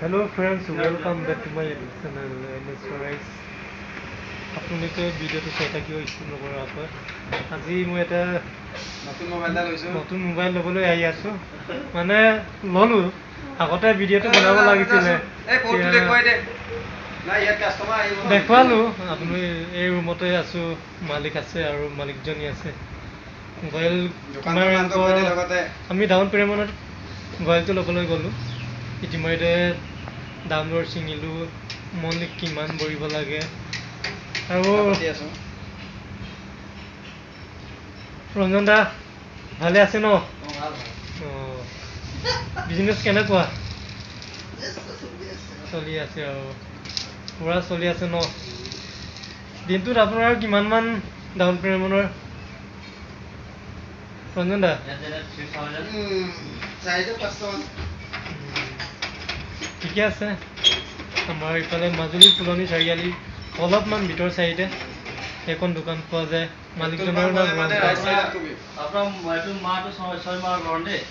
Hello' friends welcome back to my YouTube channel N S rise আপোনালোকে ভিডিঅ'টো চাই থাকিব স্কিপ নকৰাকৈ আজি মই এটা নতুন মোবাইল এটা লৈছো। নতুন মোবাইল ল'বলৈ আহি আছোঁ। মানে ল'লোঁ। আগতে ভিডিঅ'টো বনাব লাগিছিলে। দেখুৱালোঁ। আপুনি এই ৰুমতে আছোঁ। মালিক আছে আৰু মালিকজনী আছে। মোবাইল লগতে। আমি ডাউন পে'মেণ্টত মোবাইলটো ল'বলৈ গ'লোঁ। ইতিমধ্যে দাম দৰ ছিঙিলোঁ মন্থলি কিমান ভৰিব লাগে। আৰু ৰঞ্জন দা ভালে আছে ন? অ, বিজনেছ কেনেকুৱা? চলি আছে আৰু পূৰা চলি আছে ন? দিনটোত আপোনাৰ কিমানমান ডাউন পে'মেণ্টৰ ৰঞ্জন দা? ঠিকে আছে। আমাৰ ইফালে মাজুলী ফুলনি চাৰিআলি অলপমান ভিতৰ চাৰিতে সেইখন দোকান পোৱা যায়। মালিকজনৰ নাম। আপোনাৰ এইটো মাহটো ছয় মাহৰ দেই।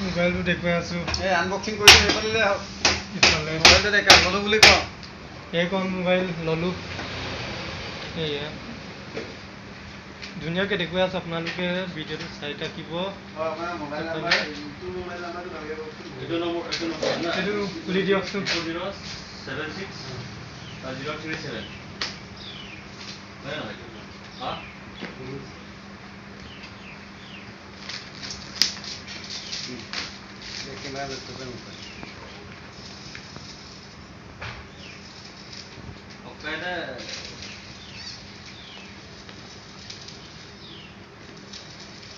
মোবাইলটো দেখুৱাই আছোঁ। এই আনবক্সিং কৰি দিম এইফালে লৈ আহক। ইফালে। মোবাইলটো দেখা ল'লো বুলি কওঁ। এইখন মোবাইল ল'লোঁ। এয়া ধুনীয়াকৈ দেখুৱাই আছোঁ আপোনালোকে ভিডিঅ'টো চাই থাকিব। মোবাইল নাম্বাৰ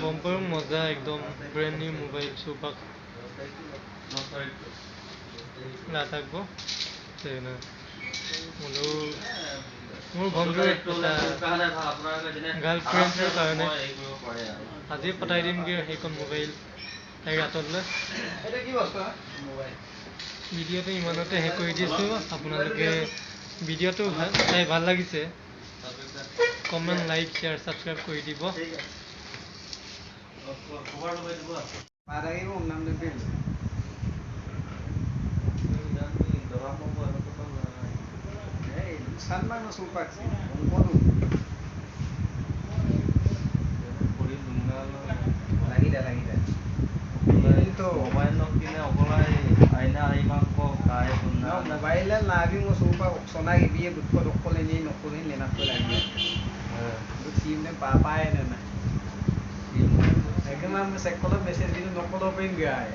গম পাওঁ মজা একদম ব্ৰেণ্ড নিউ মোবাইল চৌপাক দহ তাৰিখ না। থাকব সেইকাৰণে হ'লেও মোৰ ভণ্টিৰ এটা গাৰ্লফ্ৰেণ্ডৰ কাৰণে আজি পঠাই দিমগৈ সেইখন মোবাইল হা? মোবাইল। ভিডিঅ'টো ইমানতে শেষ কৰি দিছোঁ। আপোনালোকে ভিডিঅ'টো ভাল চাই ভাল লাগিছে। কমেণ্ট লাইক শ্বেয়াৰ ছাবস্ক্ৰাইব কৰি দিব খবৰ ল'ব দিব পাঁচ তাৰিখে মোৰ নাম লিখিম। এই, সাতমান ওচৰ পাকছে। বংশটো। লাগি দে, লাগি দে। কিন্তু ন, মোবাইলে লাভি মই চৌপা চনা ইবিয়ে দুখ দুখ লেনি নকৰি লেনাকৈ লাগি চিমনে পা পায় নে নাই একেবাৰে মই চেক কলত মেছেজ দিলোঁ নকলৰ পাৰিম গায়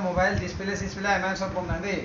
মোবাইল ডিছপ্লে চিছপ্লে ইমান চব কম নাই দেই